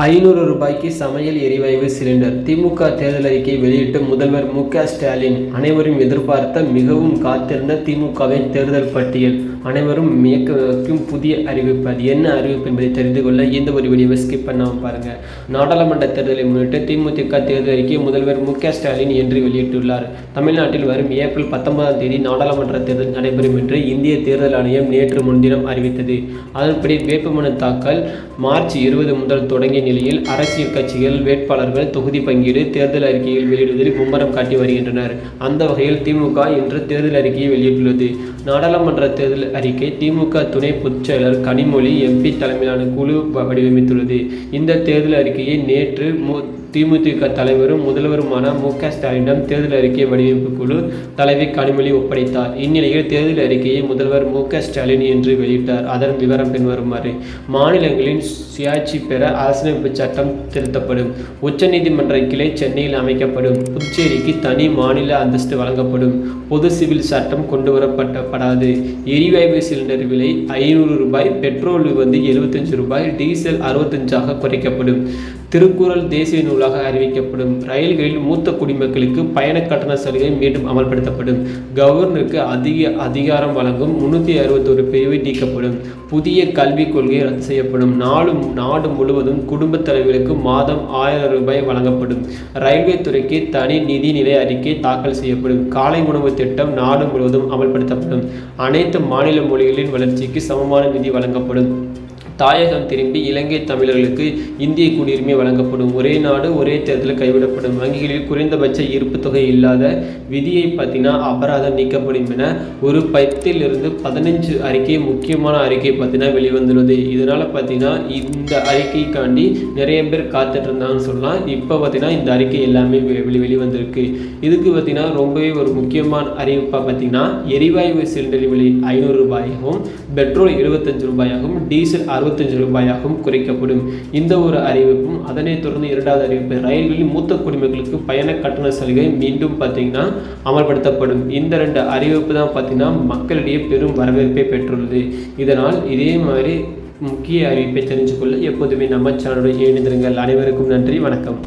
ஐநூறு ரூபாய்க்கு சமையல் எரிவாயு சிலிண்டர். திமுக தேர்தல் அறிக்கை வெளியிட்டு முதல்வர் மு ஸ்டாலின் அனைவரும் எதிர்பார்த்த மிகவும் காத்திருந்த திமுகவின் தேர்தல் பட்டியல். அனைவரும் மியக்க வைக்கும் புதிய அறிவிப்பு. அது என்ன அறிவிப்பு என்பதை தெரிந்து கொள்ள இந்த ஒரு வீடியோவை ஸ்கிப் பண்ணாமல் பாருங்கள் நாடாளுமன்ற தேர்தலை முன்னிட்டு திமுக தேர்தல் அறிக்கை முதல்வர் மு ஸ்டாலின் என்று வெளியிட்டுள்ளார். தமிழ்நாட்டில் வரும் ஏப்ரல் பத்தொன்பதாம் தேதி நாடாளுமன்ற தேர்தல் நடைபெறும் என்று இந்திய தேர்தல் ஆணையம் நேற்று முன்தினம் அறிவித்தது. அதன்படி வேட்புமனு தாக்கல் மார்ச் இருபது முதல் தொடங்கி நிலையில் அரசியல் கட்சிகள் வேட்பாளர்கள் தொகுதி பங்கீடு தேர்தல் அறிக்கையில் வெளியிடுவதில் மும்முரம் காட்டி வருகின்றனர். அந்த வகையில் திமுக இன்று தேர்தல் அறிக்கையை வெளியிட்டுள்ளது. நாடாளுமன்ற தேர்தல் அறிக்கை திமுக துணை பொதுச் செயலர் கனிமொழி எம்பி தலைமையிலான குழு வடிவமைத்துள்ளது. இந்த தேர்தல் அறிக்கையை நேற்று மு திமுக தலைவரும் முதல்வருமான மு க ஸ்டாலினிடம் தேர்தல் அறிக்கை வடிவமைப்பு குழு தலைவி கனிமொழி ஒப்படைத்தார். இந்நிலையில் தேர்தல் அறிக்கையை முதல்வர் மு க ஸ்டாலின் என்று வெளியிட்டார். அதன் விவரம் பின்வருமாறு மாநிலங்களின் சுயாட்சி பெற அரசியலமைப்பு சட்டம் திருத்தப்படும். உச்சநீதிமன்ற கிளை சென்னையில் அமைக்கப்படும். புதுச்சேரிக்கு தனி மாநில அந்தஸ்து வழங்கப்படும். பொது சிவில் சட்டம் கொண்டுவரப்படப்படாது எரிவாயு சிலிண்டர் விலை ஐநூறு ரூபாய் பெட்ரோல் வந்து எழுபத்தஞ்சு ரூபாய் டீசல் அறுபத்தஞ்சாக குறைக்கப்படும். திருக்குறள் தேசிய நூலாக அறிவிக்கப்படும் ரயில்களில் மூத்த குடிமக்களுக்கு பயண கட்டண சலுகை மீண்டும் அமல்படுத்தப்படும். கவர்னருக்கு அதிக அதிகாரம் வழங்கும் முன்னூற்றி அறுபத்தொரு பிரிவு நீக்கப்படும். புதிய கல்விக் கொள்கை ரத்து செய்யப்படும். நாடு நாடு முழுவதும் குடும்பத் தலைவர்களுக்கு மாதம் ஆயிரம் ரூபாய் வழங்கப்படும். ரயில்வே துறைக்கு தனி நிதிநிலை அறிக்கை தாக்கல் செய்யப்படும். காலை உணவு திட்டம் நாடு முழுவதும் அமல்படுத்தப்படும். அனைத்து மாநில மொழிகளின் வளர்ச்சிக்கு சமமான நிதி வழங்கப்படும். தாயகம் திரும்பி இலங்கை தமிழர்களுக்கு இந்திய குடியுரிமை வழங்கப்படும். ஒரே நாடு ஒரே தேர்தலில் கைவிடப்படும். வங்கிகளில் குறைந்தபட்ச இருப்பு தொகை இல்லாத விதியை பார்த்தீங்கன்னா அபராதம் நீக்கப்படும் என ஒரு பத்திலிருந்து பதினஞ்சு அறிக்கை முக்கியமான அறிக்கை பார்த்தீங்கன்னா வெளிவந்துள்ளது. இதனால் பார்த்தீங்கன்னா இந்த அறிக்கைக்காண்டி நிறைய பேர் காத்துட்டு இருந்தாங்கன்னு சொல்லலாம். இப்போ பார்த்தீங்கன்னா இந்த அறிக்கை எல்லாமே வெளி வெளிவந்திருக்கு. இதுக்கு பார்த்தீங்கன்னா ரொம்பவே ஒரு முக்கியமான அறிவிப்பாக பார்த்தீங்கன்னா எரிவாயு சிலிண்டர் விலை ஐநூறு ரூபாயாகவும் பெட்ரோல் எழுபத்தஞ்சு ரூபாயாகவும் டீசல் அறுபத்தஞ்சு ரூபாயாகவும் குறைக்கப்படும். இந்த ஒரு அறிவிப்பும் அதனைத் தொடர்ந்து இரண்டாவது அறிவிப்பு ரயில்களில் மூத்த குடிமக்களுக்கு பயண கட்டண சலுகை மீண்டும் பார்த்தீங்கன்னா அமல்படுத்தப்படும். இந்த ரெண்டு அறிவிப்பு தான் பார்த்தீங்கன்னா மக்களிடையே பெரும் வரவேற்பை பெற்றுள்ளது. இதனால் இதே மாதிரி முக்கிய அறிவிப்பை தெரிஞ்சுக்கொள்ள எப்போதுமே நம்ம சேனலுடன் இணைந்திருங்கள். அனைவருக்கும் நன்றி வணக்கம்.